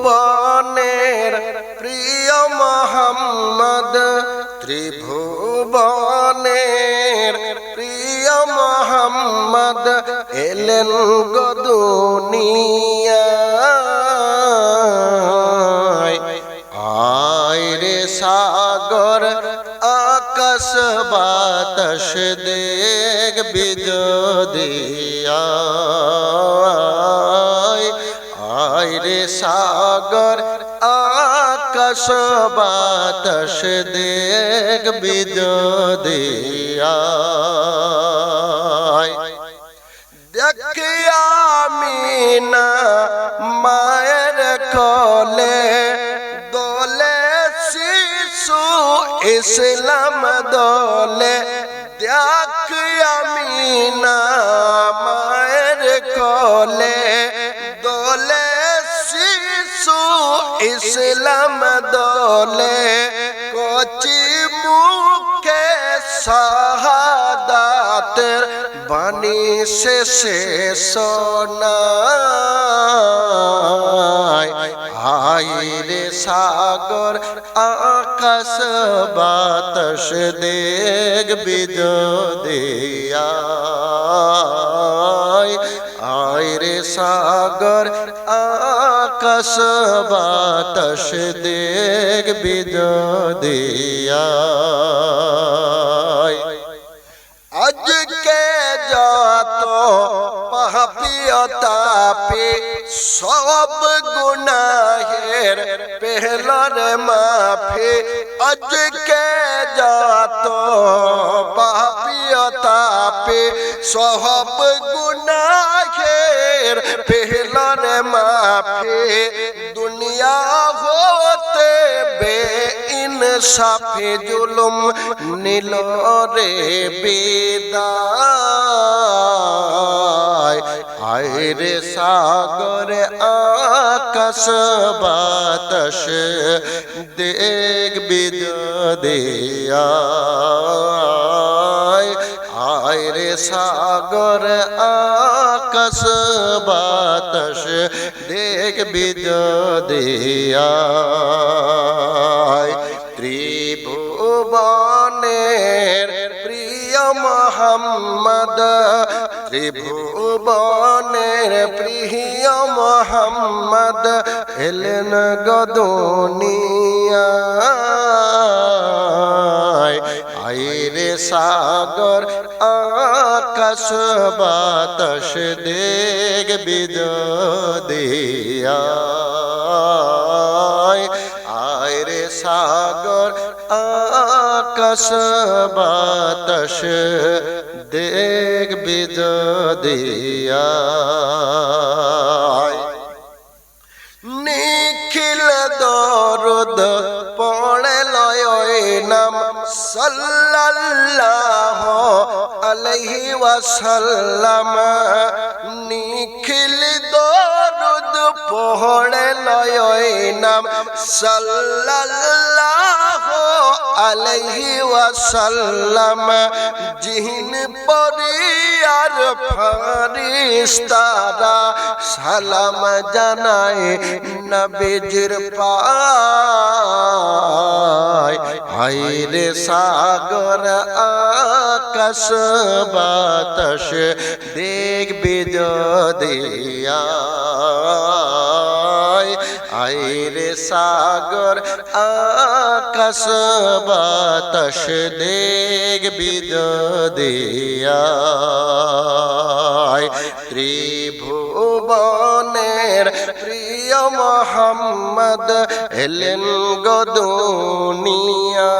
ত্রিভুবনের প্রিয় মোহাম্মদ ত্রিভুবনের প্রিয় মোহাম্মদ এলেন গদুনিয়ায় আয় সাগর আকাশ বাতাস দেখ রে সাগর, আকাশ বাতাস দেখ বিদিয়া দেখি আমি না মায়ের কলে, দোলে শিশু ইসলাম দলে। দেখ আমি না ইসলাম দলে কচি মুখে শাহাদাতের বাণী শেষে সোনায় আইরে সাগর, আকাশ, বাতাস দেখ বিদিয়া আইরে আকাশ বাতাস দেখ বিদিয়া আজকে যত পাপিয়তাপে সব গুনাহের পেহলর মাফে আজকে যত পাপিয়তাপে সব গুনাহের পেহলর মাফে দুনিয়া হতে বে ইনসাফে জুলুম নীল রে বেদায়। আয়রে সাগর আকাশ, বাতাস, দেখ বিদ দেয়ায় আয়রে সাগর, আকাশ, বাতাস, দেখ বিদ দেয়ায়। ত্রিভুবনের প্রিয় মোহাম্মদ, ত্রিভুবনের প্রিয় মোহাম্মদ এলেন গদুনিয়া আইরে সাগর আকাশ বাতাস দেখ বিদ দিয়া আয়রে সাগর আকাশ বাতাস দেখ বিদ দিয়া নিখিল সাল্লাল্লাহ আলাইহি ওয়াসাল্লাম নিখিল দরদ পড়ে লয় নাম সাল্লাল্লাহ আলাইহি ওয়াসাল্লাম জিন পরিয়ার ফারিস্তারা সালাম জানায় নবীজির পায় হাইরে সাগর আকাশ বাতাস দেখ বিদিয়া আইরে সাগর আকাশ বাতাস দেখ বিদিয়া ত্রিভুবনের মোহাম্মদ এলেন গদুনিয়া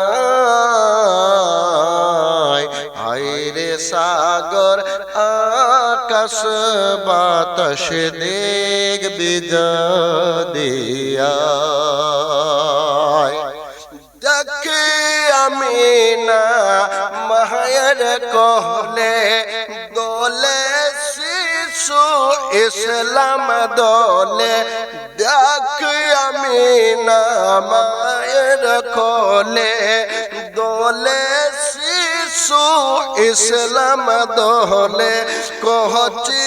আইরে সাগর, আকাশ, বাতাস দেখ বিদ দিয়া দেখে আমি না মায়ের কহলে দোলে শিশু ইসলাম দলে। দেখ আমি না মায়ের কোলে। দোলে শিশু ইসলাম দোলে। কহচি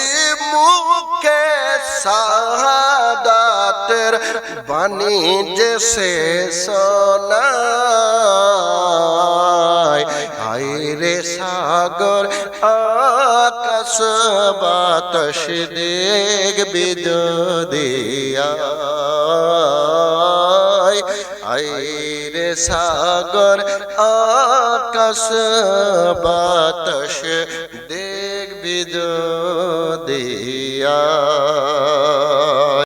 মুখে সাহাদা বাণিজ্য সে সোনায় আইরে সাগর আকাশ বাতাস দেখবি দিয়া আইরে সাগর আকাশ বাতাস দেখবি দিয়া